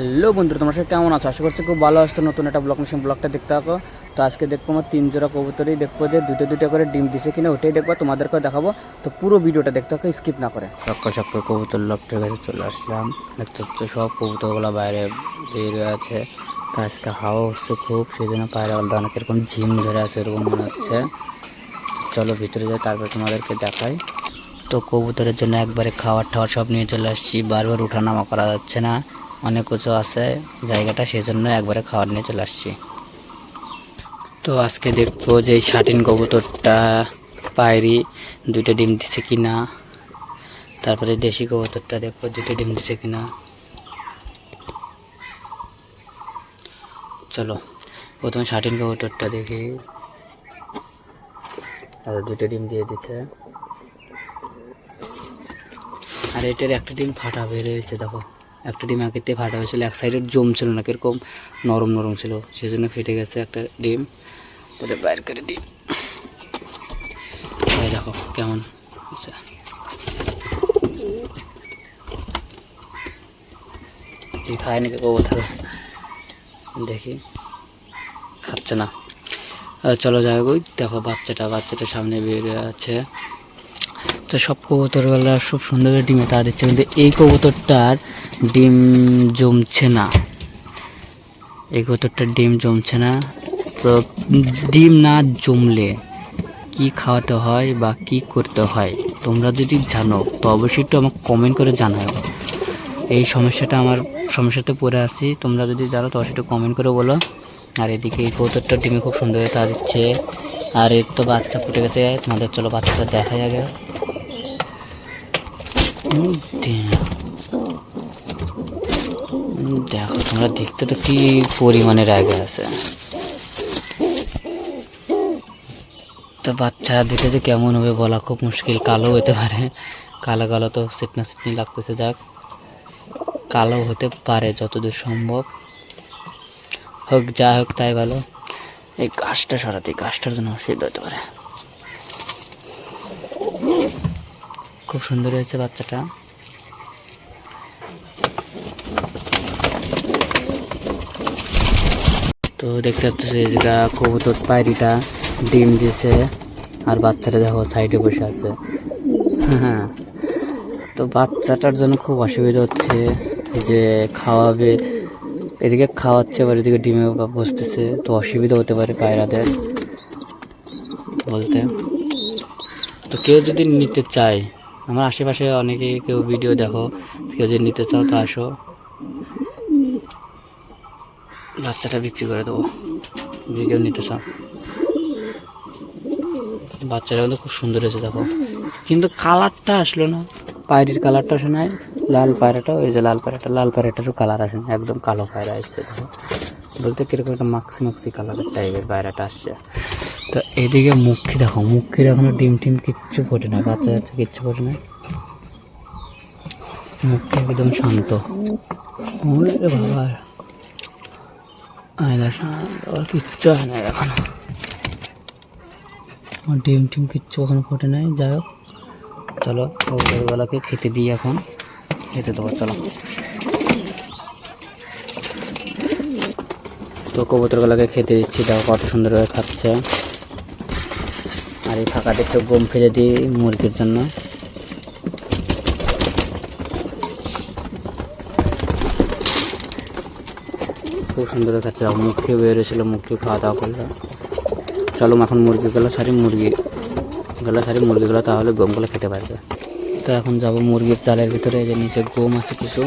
Hello বন্ধুরা, তোমার সাথে কেমন আছো? আশা করছি খুব ভালো আসতো নতুন একটা ব্লগ মিশন ব্লগটা দেখতে থাকো। তো আজকে দেখব আমার তিন জোড়া কবুতরই দেখব যে দুটো দুটো করে ডিম দিছে কিনা, ওটাই দেখব তোমাদেরকে দেখাবো। তো পুরো ভিডিওটা দেখতে হবে স্কিপ না করে। সক্কা সক্কা কবুতর লফটের কাছে চলে আসলাম। দেখতে হচ্ছে সব কবুতরগুলো বাইরে বেরিয়ে আছে তো আজকে হাওয়া হচ্ছে খুব সেই জন্য পায়রা অনেক এরকম ঝিম ধরে আছে, এরকম মনে হচ্ছে। চলো ভিতরে যাই, তারপর তোমাদেরকে দেখাই। তো কবুতরের জন্য একবারে খাওয়ার টাওয়ার সব নিয়ে চলে আসছি। বারবার উঠানামা করা যাচ্ছে না। অনেক কিছু আছে জায়গাটা সেই জন্য একবারে খাবার নিয়ে চলে আসছি। তো আজকে দেখব যে শাটিন কবুতরটা পায়রি, দুইটা ডিম দিছে কিনা। তারপরে দেশি কবুতরটা দেখব, দুইটা ডিম দিছে কিনা। চলো, প্রথমে শাটিন কবুতরটা দেখি। আর দুটো ডিম দিয়ে দিচ্ছে আর এটার একটা ডিম ফাটা বের হয়েছে, দেখো। একটা ডিম আগেতে ফাটা হয়েছিল, এক সাইডের জম ছিল না, কীরকম নরম নরম ছিল সেই জন্য ফেটে গেছে একটা ডিম। তাহলে বাইর করে দিই। এই দেখো কেমন খায় নাকি দেখি। খাচ্ছে না। চলো যাই দেখো বাচ্চাটা বাচ্চাটা সামনে বেরিয়ে আছে। তো সব কবুতরগুলো খুব সুন্দর করে ডিমে তা দিচ্ছে কিন্তু এই কবুতরটার ডিম জমছে না। এই কবুতরটার ডিম জমছে না। তো ডিম না জমলে কি খাওয়াতে হয় বা কি করতে হয় তোমরা যদি জানো তো অবশ্যই একটু আমাকে কমেন্ট করে জানাও। এই সমস্যাটা আমার সমস্যাতে পড়ে আছি তোমরা যদি জানো তো অবশ্যই একটু কমেন্ট করে বলো। আর এদিকে এই কবুতরটা ডিমে খুব সুন্দর তা দিচ্ছে। আর এর তো বাচ্চা ফুটে গেছে তোমাদের চলো বাচ্চাটা damn. উম, দেখো, তোমরা দেখতে তো কি পরিমাণের আগে আছে। তো বাচ্চা দেখে যে কেমন হবে বলা খুব মুশকিল, কালো হতে পারে। কালো কালো তো সিটনা সিটনি লাগতেছে, যাক। কালো হতে পারে যতদূর সম্ভব। হোক, যা হোক, তাই ভালো। এই গাছটা সরাতে গাছটার জন্য অসুবিধা হতে পারে। খুব সুন্দর হয়েছে বাচ্চাটা। তো দেখতে পাচ্ছি এই যে গা- কবুতর, পায়রিটা ডিম দিয়েছে, আর বাচ্চাটা দেখো সাইডে বসে আছে। হ্যাঁ। তো বাচ্চাটার জন্য খুব অসুবিধা হচ্ছে যে খাওয়াবে, এদিকে খাওয়াচ্ছে, আবার এদিকে ডিমে বসতেছে, তো অসুবিধা হতে পারে পায়রাদের বলতে। তো কেউ যদি নিতে চায় আমার আশেপাশে অনেকে কেউ ভিডিও দেখো, কেউ যদি নিতে চাও তো আসো। বাচ্চাটা বিক্রি করে দেবো ভিডিও নিতে চাও। বাচ্চাটা কিন্তু খুব সুন্দর হয়েছে, দেখো। কিন্তু কালারটা আসলো না। পায়রির কালারটা আসে নাই, লাল পায়রাটা, ওই যে লাল পায়রাটা, লাল পায়রাটারও কালার আসে না একদম কালো পায়রা আসছে, দেখো। বলতে কীরকম একটা মাক্সি মাক্সি কালারের টাইপের পায়রাটা আসছে। তো এদিকে মুখি দেখো মুখির এখনও ডিম টিম কিচ্ছু ফোটে না, বাচ্চা বাচ্চা কিচ্ছু ফোটে না। মুখটা একদম শান্ত। শান্ত কিচ্ছু হয় না এখনও। আমার ডিম টিম কিচ্ছু এখনও ফোটে নাই, যাই হোক। চলো কবুতরগুলোকে খেতে দিই এখন। খেতে দেবো, চলো। তো কবুতরগুলোকে খেতে দিচ্ছি, দেখো কত সুন্দরভাবে খাচ্ছে। আর এই ফাঁকাতে একটু গম ফেলে দিই মুরগির জন্য। খুব সুন্দর খাচ্ছে মুখে বেরিয়েছিল মুখে খাওয়া দাওয়া করল। চলো এখন মুরগিগুলো সারি মুরগি গুলো সারি, মুরগিগুলো তাহলে গমগুলো খেতে পারবে। তো এখন যাব মুরগির চালের ভিতরে যে নিচে গম আছে কিছু,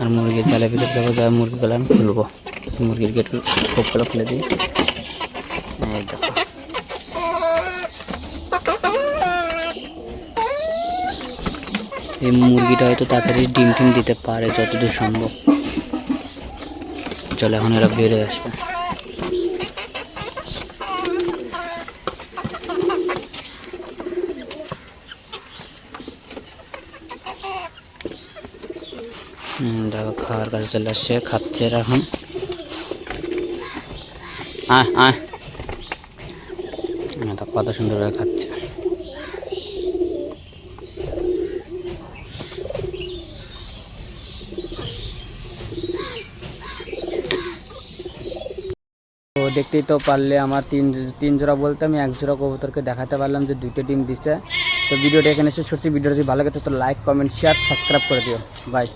আর মুরগির চালের ভিতরে যাব যা মুরগিগুলো আমি খুলবো। মুরগির গেট খুব খোপগুলো খুলে দিই। দেখো। এই মুরগিটা হয়তো তাড়াতাড়ি ডিম টিম দিতে পারে যতদূর সম্ভব। চলো এখন এরা বেড়ে আসবে। দেখো খাওয়ার কাছে চলে আসছে খাচ্ছে এখন। হ্যাঁ, দেখো কত সুন্দরভাবে খাচ্ছে। দেখতেই তো পারলে আমার তিন তিন জোড়া বলতে আমি এক জোড়া কবুতরকে দেখাতে পারলাম যে দুইটা ডিম দিছে। তো ভিডিওটা এখানে এসে করছি। ভিডিওটা যদি ভালো লাগে তো লাইক কমেন্ট শেয়ার সাবস্ক্রাইব করে দিও। বাই